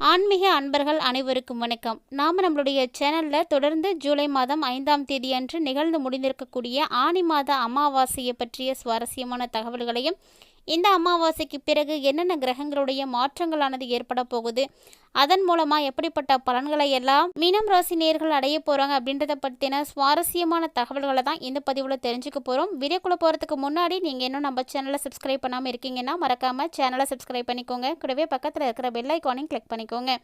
ஆன்மீக அன்பர்கள் அனைவருக்கும் வணக்கம். நாம் நம்மளுடைய சேனலில் தொடர்ந்து ஜூலை மாதம் ஐந்தாம் தேதி அன்று நிகழ்ந்து முடிந்திருக்கக்கூடிய ஆனி மாத அமாவாசையை பற்றிய சுவாரஸ்யமான தகவல்களையும் இந்த அமாவாசைக்கு பிறகு என்னென்ன கிரகங்களுடைய மாற்றங்களானது ஏற்பட போகுது? அதன் மூலமாக எப்படிப்பட்ட பலன்களை எல்லாம் மீனம் ராசி நேர்கள் அடைய போகிறாங்க அப்படின்றத பற்றின சுவாரஸ்யமான தகவல்களை தான் இந்த பதிவில் தெரிஞ்சுக்க போகிறோம் வீடியோக்குள்ளே போகிறதுக்கு முன்னாடி நீங்கள் இன்னும் நம்ம சேனலை சப்ஸ்கிரைப் பண்ணாமல் இருக்கீங்கன்னா மறக்காமல் சேனலை சப்ஸ்கிரைப் பண்ணிக்கோங்க. கூடவே பக்கத்தில் இருக்கிற பெல் ஐக்கானையும் கிளிக் பண்ணிக்கோங்க.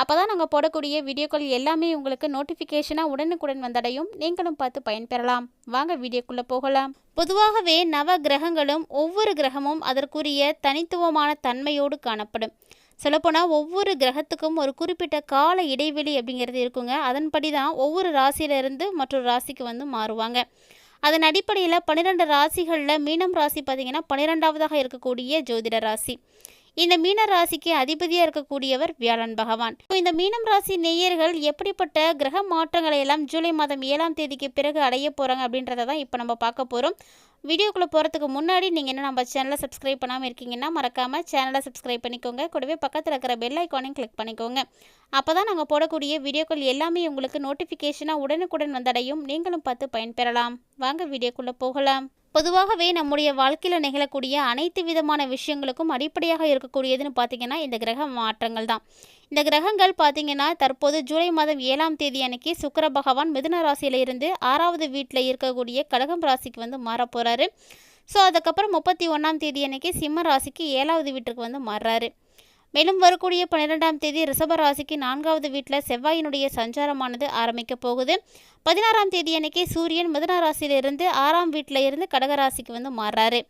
அப்போ தான் நாங்கள் போடக்கூடிய வீடியோக்கள் எல்லாமே உங்களுக்கு நோட்டிஃபிகேஷனாக உடனுக்குடன் வந்தடையும். நீங்களும் பார்த்து பயன்பெறலாம். வாங்க வீடியோக்குள்ளே போகலாம். பொதுவாகவே நவ கிரகங்களும் ஒவ்வொரு கிரகமும் அதற்குரிய தனித்துவமான தன்மையோடு காணப்படும். சொல்லப்போனால் ஒவ்வொரு கிரகத்துக்கும் ஒரு குறிப்பிட்ட கால இடைவெளி அப்படிங்கிறது இருக்குங்க. அதன்படி தான் ஒவ்வொரு ராசியிலிருந்து மற்றொரு ராசிக்கு வந்து மாறுவாங்க. அதன் அடிப்படையில் பன்னிரெண்டு ராசிகளில் மீனம் ராசி பார்த்திங்கன்னா பன்னிரெண்டாவதாக இருக்கக்கூடிய ஜோதிட ராசி. இந்த மீன ராசிக்கு அதிபதியாக இருக்கக்கூடியவர் வியாழன் பகவான். இந்த மீனம் ராசி நேயர்கள் எப்படிப்பட்ட கிரக மாற்றங்களை எல்லாம் ஜூலை மாதம் ஏழாம் தேதிக்கு பிறகு அடைய போகிறாங்க அப்படின்றத தான் இப்போ நம்ம பார்க்க போகிறோம் வீடியோக்குள்ளே போகிறதுக்கு முன்னாடி நீங்கள் என்ன நம்ம சேனலை சப்ஸ்கிரைப் பண்ணாமல் இருக்கீங்கன்னா மறக்காமல் சேனலை சப்ஸ்கிரைப் பண்ணிக்கோங்க. கூடவே பக்கத்தில் இருக்கிற பெல் ஐக்கானையும் கிளிக் பண்ணிக்கோங்க. அப்போ தான் நாங்கள் போடக்கூடிய வீடியோக்கள் எல்லாமே உங்களுக்கு நோட்டிஃபிகேஷனாக உடனுக்குடன் வந்தடையும். நீங்களும் பார்த்து பயன்பெறலாம். வாங்க வீடியோக்குள்ளே போகலாம். பொதுவாகவே நம்முடைய வாழ்க்கையில் நிகழக்கூடிய அனைத்து விதமான விஷயங்களுக்கும் அடிப்படையாக இருக்கக்கூடியதுன்னு பார்த்தீங்கன்னா இந்த கிரக மாற்றங்கள் தான். இந்த கிரகங்கள் பார்த்தீங்கன்னா தற்போது ஜூலை மாதம் ஏழாம் தேதி அன்னைக்கு சுக்கர பகவான் மிதுன ராசியிலிருந்து ஆறாவது வீட்டில் இருக்கக்கூடிய கடகம் ராசிக்கு வந்து மாற போகிறாரு ஸோ அதுக்கப்புறம் முப்பத்தி ஒன்றாம் தேதி அன்னைக்கு சிம்ம ராசிக்கு ஏழாவது வீட்டுக்கு வந்து மாறுறாரு. மேலும் வரக்கூடிய பன்னிரெண்டாம் தேதி ரிஷப ராசிக்கு நான்காவது வீட்டில் செவ்வாயினுடைய சஞ்சாரமானது ஆரம்பிக்க போகுது. பதினாறாம் தேதி அன்னைக்கு சூரியன் மிதன ராசியிலிருந்து ஆறாம் வீட்டில் இருந்து கடகராசிக்கு வந்து மாறுறாரு.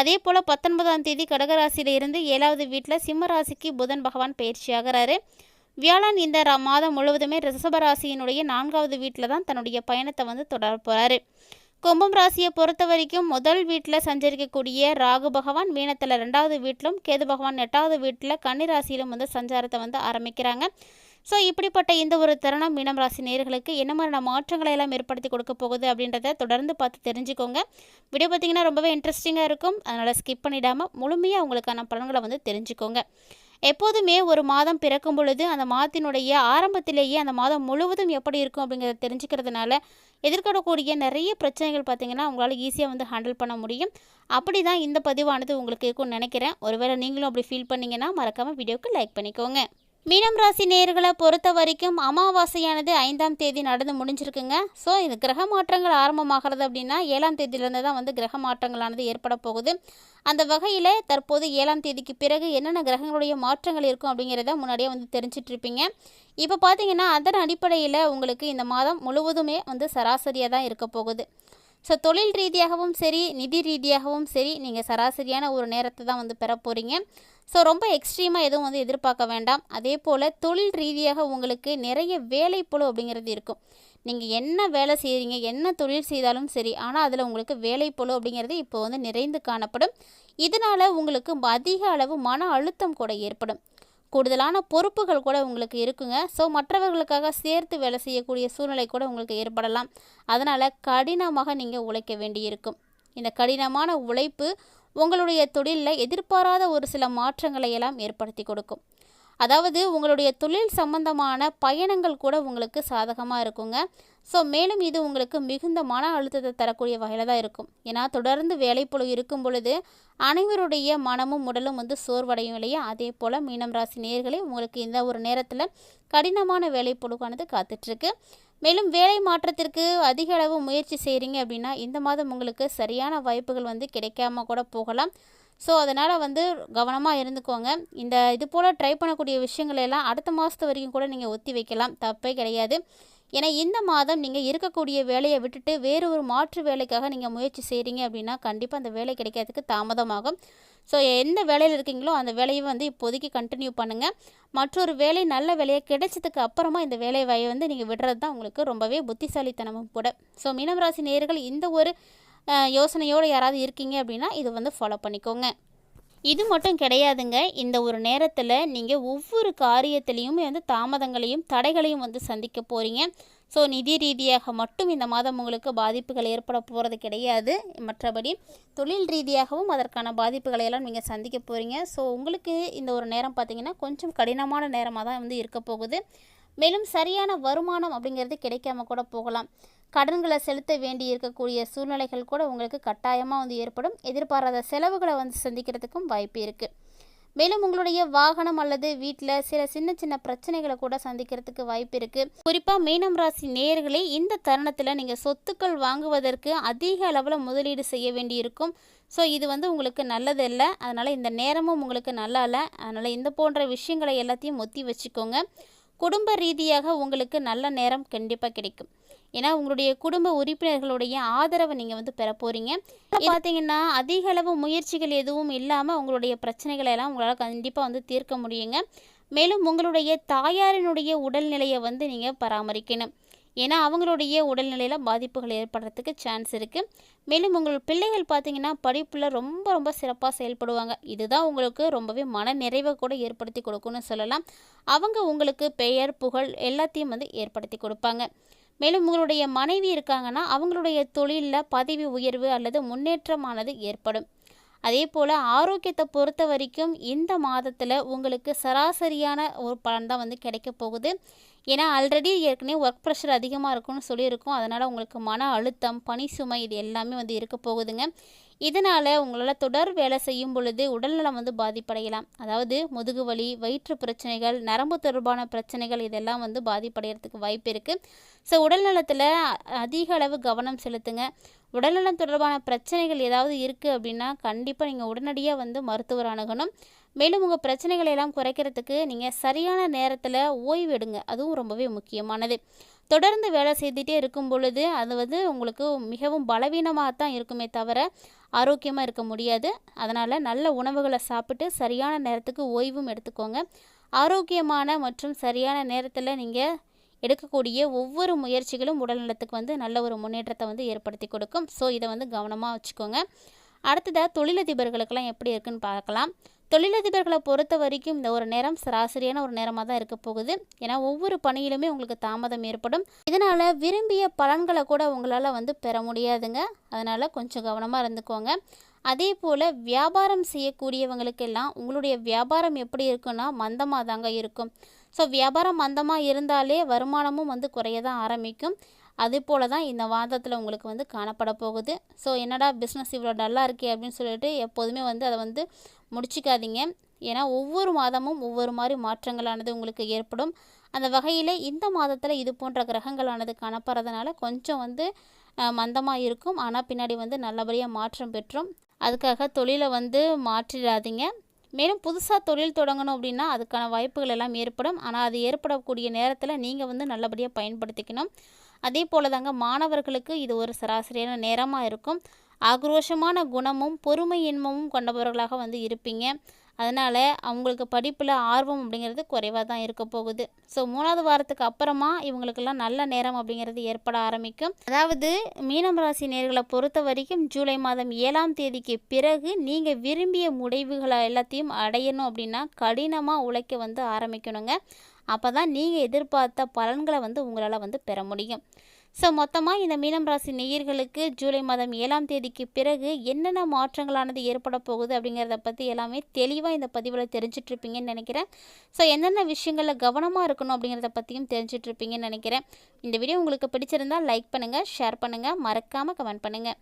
அதே போல் பத்தொன்பதாம் தேதி கடகராசியிலிருந்து ஏழாவது வீட்டில் சிம்ம ராசிக்கு புதன் பகவான் பயிற்சியாகிறாரு வியாழன் இந்த மாதம் முழுவதுமே ரிஷப ராசியினுடைய நான்காவது வீட்டில் தான் தன்னுடைய பயணத்தை வந்து தொடர போகிறாரு கும்பம் ராசியை பொறுத்த வரைக்கும் முதல் வீட்டில் சஞ்சரிக்கக்கூடிய ராகு பகவான் மீனத்தில் ரெண்டாவது வீட்டிலும் கேது பகவான் எட்டாவது வீட்டில் கன்னி ராசியிலும் வந்து சஞ்சாரத்தை வந்து ஆரம்பிக்கிறாங்க. ஸோ இப்படிப்பட்ட இந்த ஒரு தருணம் மீனம் ராசி நேர்களுக்கு என்ன மாதிரியான மாற்றங்களை எல்லாம் ஏற்படுத்தி கொடுக்க போகுது அப்படின்றத தொடர்ந்து பார்த்து தெரிஞ்சுக்கோங்க. வீடியோ பார்த்தீங்கன்னா ரொம்பவே இன்ட்ரெஸ்டிங்காக இருக்கும். அதனால் ஸ்கிப் பண்ணிடாமல் முழுமையாக உங்களுக்கான பலன்களை வந்து தெரிஞ்சுக்கோங்க. எப்போதுமே ஒரு மாதம் பிறக்கும் பொழுது அந்த மாதத்தினுடைய ஆரம்பத்திலேயே அந்த மாதம் முழுவதும் எப்படி இருக்கும் அப்படிங்கிறத தெரிஞ்சுக்கிறதுனால எதிர்கொள்ளக்கூடிய நிறைய பிரச்சனைகள் பார்த்திங்கன்னா உங்களால் ஈஸியாக வந்து ஹேண்டில் பண்ண முடியும். அப்படி தான் இந்த பதிவானது உங்களுக்கு இருக்கும்னு நினைக்கிறேன். ஒருவேளை நீங்களும் அப்படி ஃபீல் பண்ணிங்கன்னா மறக்காமல் வீடியோவுக்கு லைக் பண்ணிக்கோங்க. மீனம் ராசி நேர்களை பொறுத்த வரைக்கும் அமாவாசையானது ஐந்தாம் தேதி நடந்து முடிஞ்சிருக்குங்க. ஸோ இது கிரக மாற்றங்கள் ஆரம்பமாகிறது அப்படின்னா ஏழாம் தேதியிலேருந்து தான் வந்து கிரக மாற்றங்களானது ஏற்பட போகுது. அந்த வகையில் தற்போது ஏழாம் தேதிக்கு பிறகு என்னென்ன கிரகங்களுடைய மாற்றங்கள் இருக்கும் அப்படிங்கிறத முன்னாடியே வந்து தெரிஞ்சிட்ருப்பீங்க. இப்போ பார்த்தீங்கன்னா அதன் அடிப்படையில் உங்களுக்கு இந்த மாதம் முழுவதுமே வந்து சராசரியாக தான் இருக்க போகுது. ஸோ தொழில் ரீதியாகவும் சரி நிதி ரீதியாகவும் சரி நீங்கள் சராசரியான ஒரு நேரத்தை தான் வந்து பெற போகிறீங்க ஸோ ரொம்ப எக்ஸ்ட்ரீமாக எதுவும் வந்து எதிர்பார்க்க வேண்டாம். அதே போல் தொழில் ரீதியாக உங்களுக்கு நிறைய வேலை வேலைப்பொழு அப்படிங்கிறது இருக்கும். நீங்கள் என்ன வேலை செய்கிறீங்க என்ன தொழில் செய்தாலும் சரி ஆனால் அதில் உங்களுக்கு வேலை வேலைப்பொழு அப்படிங்கிறது இப்போ வந்து நிறைந்து காணப்படும். இதனால் உங்களுக்கு அதிக அளவு மன அழுத்தம் கூட ஏற்படும். கூடுதலான பொறுப்புகள் கூட உங்களுக்கு இருக்குங்க. ஸோ மற்றவர்களுக்காக சேர்த்து வேலை செய்யக்கூடிய சூழ்நிலை கூட உங்களுக்கு ஏற்படலாம். அதனால் கடினமாக நீங்கள் உழைக்க வேண்டியிருக்கும். இந்த கடினமான உழைப்பு உங்களுடைய தொழிலில் எதிர்பாராத ஒரு சில மாற்றங்களை எல்லாம் ஏற்படுத்தி கொடுக்கும். அதாவது உங்களுடைய தொழில் சம்பந்தமான பயணங்கள் கூட உங்களுக்கு சாதகமாக இருக்குங்க. ஸோ மேலும் இது உங்களுக்கு மிகுந்த மன அழுத்தத்தை தரக்கூடிய வகையில் தான் இருக்கும். ஏன்னா தொடர்ந்து வேலைப்பொழு இருக்கும் பொழுது அனைவருடைய மனமும் உடலும் வந்து சோர்வடையும் இல்லையா? அதே போல் மீனம் ராசி நேர்களே உங்களுக்கு இந்த ஒரு நேரத்தில் கடினமான வேலைப்பொழுக்கானது காத்துட்ருக்கு. மேலும் வேலை மாற்றத்திற்கு அதிக அளவு முயற்சி செய்கிறீங்க அப்படின்னா இந்த மாதம் உங்களுக்கு சரியான வாய்ப்புகள் வந்து கிடைக்காம கூட போகலாம். ஸோ அதனால் வந்து கவனமாக இருந்துக்கோங்க. இந்த இது போல் ட்ரை பண்ணக்கூடிய விஷயங்களெல்லாம் அடுத்த மாதத்து வரைக்கும் கூட நீங்கள் ஒத்தி வைக்கலாம். தப்பே கிடையாது. ஏன்னா இந்த மாதம் நீங்கள் இருக்கக்கூடிய வேலையை விட்டுட்டு வேறு ஒரு மாற்று வேலைக்காக நீங்கள் முயற்சி செய்கிறீங்க அப்படின்னா கண்டிப்பாக அந்த வேலை கிடைக்கிறதுக்கு தாமதமாகும். ஸோ எந்த வேலையில் இருக்கீங்களோ அந்த வேலையை வந்து இப்போதைக்கு கண்டினியூ பண்ணுங்கள் மற்றொரு வேலை நல்ல வேலையை கிடைச்சதுக்கு அப்புறமா இந்த வேலை வாயை வந்து நீங்கள் விடுறது தான் உங்களுக்கு ரொம்பவே புத்திசாலித்தனமும் கூட. ஸோ மீனவராசி நேர்கள் இந்த ஒரு யோசனையோடு யாராவது இருக்கீங்க அப்படின்னா இது வந்து ஃபாலோ பண்ணிக்கோங்க. இது மட்டும் கிடையாதுங்க. இந்த ஒரு நேரத்தில் நீங்கள் ஒவ்வொரு காரியத்திலையுமே வந்து தாமதங்களையும் தடைகளையும் வந்து சந்திக்க போகிறீங்க ஸோ நிதி ரீதியாக மட்டும் இந்த மாதம் உங்களுக்கு பாதிப்புகள் ஏற்பட போகிறது கிடையாது. மற்றபடி தொழில் ரீதியாகவும் அதற்கான பாதிப்புகளை எல்லாம் நீங்கள் சந்திக்க போகிறீங்க ஸோ உங்களுக்கு இந்த ஒரு நேரம் பார்த்திங்கன்னா கொஞ்சம் கடினமான நேரமாக தான் வந்து இருக்க போகுது. மேலும் சரியான வருமானம் அப்படிங்கிறது கிடைக்காம கூட போகலாம். கடன்களை செலுத்த வேண்டி இருக்கக்கூடிய சூழ்நிலைகள் கூட உங்களுக்கு கட்டாயமாக வந்து ஏற்படும். எதிர்பாராத செலவுகளை வந்து சந்திக்கிறதுக்கும் வாய்ப்பு இருக்குது மேலும் உங்களுடைய வாகனம் அல்லது வீட்டில் சில சின்ன சின்ன பிரச்சனைகளை கூட சந்திக்கிறதுக்கு வாய்ப்பு இருக்குது குறிப்பாக மீனம் ராசி நேயர்களே இந்த தருணத்தில் நீங்கள் சொத்துக்கள் வாங்குவதற்கு அதிக அளவில் முதலீடு செய்ய வேண்டி இருக்கும் ஸோ இது வந்து உங்களுக்கு நல்லது இல்லை அதனால் இந்த நேரமும் உங்களுக்கு நல்லா இல்லை அதனால் இந்த போன்ற விஷயங்களை எல்லாத்தையும் ஒத்தி வச்சுக்கோங்க. குடும்ப ரீதியாக உங்களுக்கு நல்ல நேரம் கண்டிப்பாக கிடைக்கும். ஏன்னா உங்களுடைய குடும்ப உறுப்பினர்களுடைய ஆதரவை நீங்கள் வந்து பெற போகிறீங்க பார்த்தீங்கன்னா அதிக அளவு முயற்சிகள் எதுவும் இல்லாமல் உங்களுடைய பிரச்சனைகளை எல்லாம் உங்களால் கண்டிப்பாக வந்து தீர்க்க முடியுங்க. மேலும் உங்களுடைய தாயாரினுடைய உடல்நிலையை வந்து நீங்கள் பராமரிக்கணும். ஏன்னா அவங்களுடைய உடல்நிலையில் பாதிப்புகள் ஏற்படுறதுக்கு சான்ஸ் இருக்குது மேலும் உங்கள் பிள்ளைகள் பார்த்தீங்கன்னா படிப்பில் ரொம்ப ரொம்ப சிறப்பாக செயல்படுவாங்க. இதுதான் உங்களுக்கு ரொம்பவே மன நிறைவை கூட ஏற்படுத்தி கொடுக்கும்னு சொல்லலாம். அவங்க உங்களுக்கு பெயர் புகழ் எல்லாத்தையும் வந்து ஏற்படுத்தி கொடுப்பாங்க. மேலும் உங்களுடைய மனைவி இருக்காங்கன்னா அவங்களுடைய தொழிலில் பதவி உயர்வு அல்லது முன்னேற்றமானது ஏற்படும். அதே போல் ஆரோக்கியத்தை பொறுத்த வரைக்கும் இந்த மாதத்தில் உங்களுக்கு சராசரியான ஒரு பலன் தான் வந்து கிடைக்க போகுது. ஏன்னா ஆல்ரெடி ஏற்கனவே ஒர்க் ப்ரெஷர் அதிகமாக இருக்கும்னு சொல்லியிருக்கோம். அதனால் உங்களுக்கு மன அழுத்தம் பனி சுமை இது எல்லாமே வந்து இருக்க போகுதுங்க. இதனால் உங்களால் தொடர் வேலை செய்யும் பொழுது உடல்நலம் வந்து பாதிப்படையலாம். அதாவது முதுகு வலி வயிற்று பிரச்சனைகள் நரம்பு தொடர்பான பிரச்சனைகள் இதெல்லாம் வந்து பாதிப்படைகிறதுக்கு வாய்ப்பு இருக்குது ஸோ உடல்நலத்தில் அதிக அளவு கவனம் செலுத்துங்க. உடல்நலம் தொடர்பான பிரச்சனைகள் ஏதாவது இருக்குது அப்படின்னா கண்டிப்பாக நீங்கள் உடனடியாக வந்து மருத்துவர் அணுகணும். மேலும் உங்கள் பிரச்சனைகளை எல்லாம் குறைக்கிறதுக்கு நீங்கள் சரியான நேரத்தில் ஓய்வு எடுங்க. அதுவும் ரொம்பவே முக்கியமானது. தொடர்ந்து வேலை செய்துகிட்டே இருக்கும் பொழுது அது வந்து உங்களுக்கு மிகவும் பலவீனமாக தான் இருக்குமே தவிர ஆரோக்கியமாக இருக்க முடியாது. அதனால் நல்ல உணவுகளை சாப்பிட்டு சரியான நேரத்துக்கு ஓய்வும் எடுத்துக்கோங்க. ஆரோக்கியமான மற்றும் சரியான நேரத்தில் நீங்கள் எடுக்கக்கூடிய ஒவ்வொரு முயற்சிகளும் உடல்நலத்துக்கு வந்து நல்ல ஒரு முன்னேற்றத்தை வந்து ஏற்படுத்தி கொடுக்கும். ஸோ இதை வந்து கவனமாக வச்சுக்கோங்க. அடுத்ததாக தொழிலதிபர்களுக்கெல்லாம் எப்படி இருக்குன்னு பார்க்கலாம். தொழிலதிபர்களை பொறுத்த வரைக்கும் இந்த ஒரு நேரம் சராசரியான ஒரு நேரமாக தான் இருக்க போகுது. ஏன்னா ஒவ்வொரு பணியிலுமே உங்களுக்கு தாமதம் ஏற்படும். இதனால் விரும்பிய பலன்களை கூட உங்களால் வந்து பெற முடியாதுங்க. அதனால் கொஞ்சம் கவனமாக இருந்துக்கோங்க. அதே போல் வியாபாரம் செய்யக்கூடியவங்களுக்கெல்லாம் உங்களுடைய வியாபாரம் எப்படி இருக்குன்னா மந்தமாக தாங்க இருக்கும். ஸோ வியாபாரம் மந்தமாக இருந்தாலே வருமானமும் வந்து குறைய தான் ஆரம்பிக்கும். அதே போல் தான் இந்த வாதத்தில் உங்களுக்கு வந்து காணப்பட போகுது. ஸோ என்னடா பிஸ்னஸ் இவ்வளோ டல்லாக இருக்கே அப்படின்னு சொல்லிட்டு எப்போதுமே வந்து அதை வந்து முடிச்சிக்காதீங்க. ஏன்னா ஒவ்வொரு மாதமும் ஒவ்வொரு மாதிரி மாற்றங்களானது உங்களுக்கு ஏற்படும். அந்த வகையில் இந்த மாதத்தில் இது போன்ற கிரகங்களானது காணப்படுறதுனால கொஞ்சம் வந்து மந்தமாக இருக்கும். ஆனால் பின்னாடி வந்து நல்லபடியாக மாற்றம் பெற்றும். அதுக்காக தொழிலை வந்து மாற்றிடாதீங்க. மேலும் புதுசாக தொழில் தொடங்கணும் அப்படின்னா அதுக்கான வாய்ப்புகள் எல்லாம் ஏற்படும். ஆனால் அது ஏற்படக்கூடிய நேரத்தில் நீங்கள் வந்து நல்லபடியாக பயன்படுத்திக்கணும். அதே போல் தாங்க மாணவர்களுக்கு இது ஒரு சராசரியான நேரமாக இருக்கும். ஆக்ரோஷமான குணமும் பொறுமையின்மமும் கொண்டவர்களாக வந்து இருப்பீங்க. அதனால் அவங்களுக்கு படிப்பில் ஆர்வம் அப்படிங்கிறது குறைவாக தான் இருக்க போகுது. ஸோ மூணாவது வாரத்துக்கு அப்புறமா இவங்களுக்கெல்லாம் நல்ல நேரம் அப்படிங்கிறது ஏற்பட ஆரம்பிக்கும். அதாவது மீனம் ராசி நேர்களை பொறுத்த வரைக்கும் ஜூலை மாதம் ஏழாம் தேதிக்கு பிறகு நீங்கள் விரும்பிய முடிவுகளை எல்லாத்தையும் அடையணும் அப்படின்னா கடினமாக உழைக்க வந்து ஆரம்பிக்கணுங்க. அப்போ தான் நீங்கள் எதிர்பார்த்த பலன்களை வந்து உங்களால் வந்து பெற முடியும். ஸோ மொத்தமாக இந்த மீனம் ராசி நேயர்களுக்கு ஜூலை மாதம் ஏழாம் தேதிக்கு பிறகு என்னென்ன மாற்றங்களானது ஏற்பட போகுது அப்படிங்கிறத பற்றி எல்லாமே தெளிவாக இந்த பதிவில் தெரிஞ்சிட்ருப்பீங்கன்னு நினைக்கிறேன். ஸோ என்னென்ன விஷயங்களில் கவனமாக இருக்கணும் அப்படிங்கிறத பற்றியும் தெரிஞ்சிட்ருப்பீங்கன்னு நினைக்கிறேன். இந்த வீடியோ உங்களுக்கு பிடிச்சிருந்தால் லைக் பண்ணுங்கள் ஷேர் பண்ணுங்கள் மறக்காமல் கமெண்ட் பண்ணுங்கள்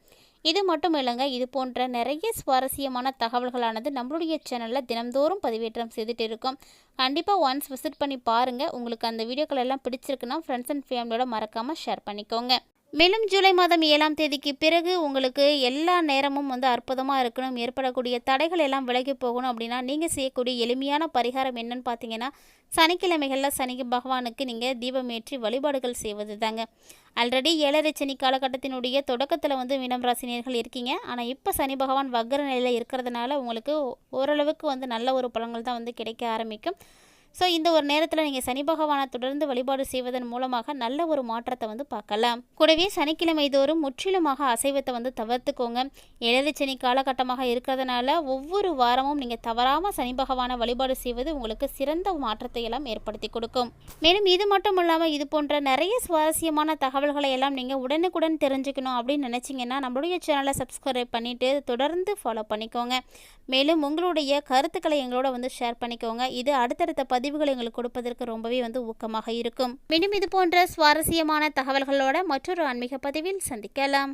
இது மட்டும் இல்லைங்க இது போன்ற நிறைய சுவாரஸ்யமான தகவல்களானது நம்மளுடைய சேனலில் தினம்தோறும் பதிவேற்றம் செய்துட்டு இருக்கோம். கண்டிப்பாக ஒன்ஸ் விசிட் பண்ணி பாருங்கள் உங்களுக்கு அந்த வீடியோக்கள் எல்லாம் பிடிச்சிருக்குன்னா ஃப்ரெண்ட்ஸ் அண்ட் ஃபேமிலியோட மறக்காமல் ஷேர் பண்ணிக்கோங்க. மேலும் ஜூலை மாதம் ஏழாம் தேதிக்கு பிறகு உங்களுக்கு எல்லா நேரமும் வந்து அற்புதமாக இருக்கணும். ஏற்படக்கூடிய தடைகள் எல்லாம் விலகி போகணும் அப்படின்னா நீங்கள் செய்யக்கூடிய எளிமையான பரிகாரம் என்னன்னு பார்த்தீங்கன்னா சனிக்கிழமைகளில் சனி பகவானுக்கு நீங்கள் தீபமேற்றி வழிபாடுகள் செய்வது தாங்க ஆல்ரெடி ஏழரை சனி காலகட்டத்தினுடைய தொடக்கத்தில் வந்து மீனம் ராசினியர்கள் இருக்கீங்க. ஆனால் இப்போ சனி பகவான் வக்கர நிலையில் இருக்கிறதுனால உங்களுக்கு ஓரளவுக்கு வந்து நல்ல ஒரு பலன்கள் தான் வந்து கிடைக்க ஆரம்பிக்கும். ஸோ இந்த ஒரு நேரத்தில் நீங்கள் சனி பகவானை தொடர்ந்து வழிபாடு செய்வதன் மூலமாக நல்ல ஒரு மாற்றத்தை வந்து பார்க்கலாம். கூடவே சனிக்கிழமை தோறும் முற்றிலுமாக அசைவத்தை வந்து தவிர்த்துக்கோங்க. ஏழரை சனி காலகட்டமாக இருக்கிறதுனால ஒவ்வொரு வாரமும் நீங்கள் தவறாமல் சனி பகவானை வழிபாடு செய்வது உங்களுக்கு சிறந்த மாற்றத்தை எல்லாம் ஏற்படுத்தி கொடுக்கும். மேலும் இது மட்டும் இல்லாமல் இது போன்ற நிறைய சுவாரஸ்யமான தகவல்களை எல்லாம் நீங்கள் உடனுக்குடன் தெரிஞ்சுக்கணும் அப்படின்னு நினச்சிங்கன்னா நம்மளுடைய சேனலை சப்ஸ்கிரைப் பண்ணிவிட்டு தொடர்ந்து ஃபாலோ பண்ணிக்கோங்க. மேலும் உங்களுடைய கருத்துக்களை எங்களோட வந்து ஷேர் பண்ணிக்கோங்க. இது அடுத்தடுத்த பதிவுகள் எங்களுக்கு கொடுப்பதற்கு ரொம்பவே வந்து ஊக்கமாக இருக்கும். மீண்டும் இது போன்ற சுவாரஸ்யமான தகவல்களோட மற்றொரு ஆன்மீக பதிவில் சந்திக்கலாம்.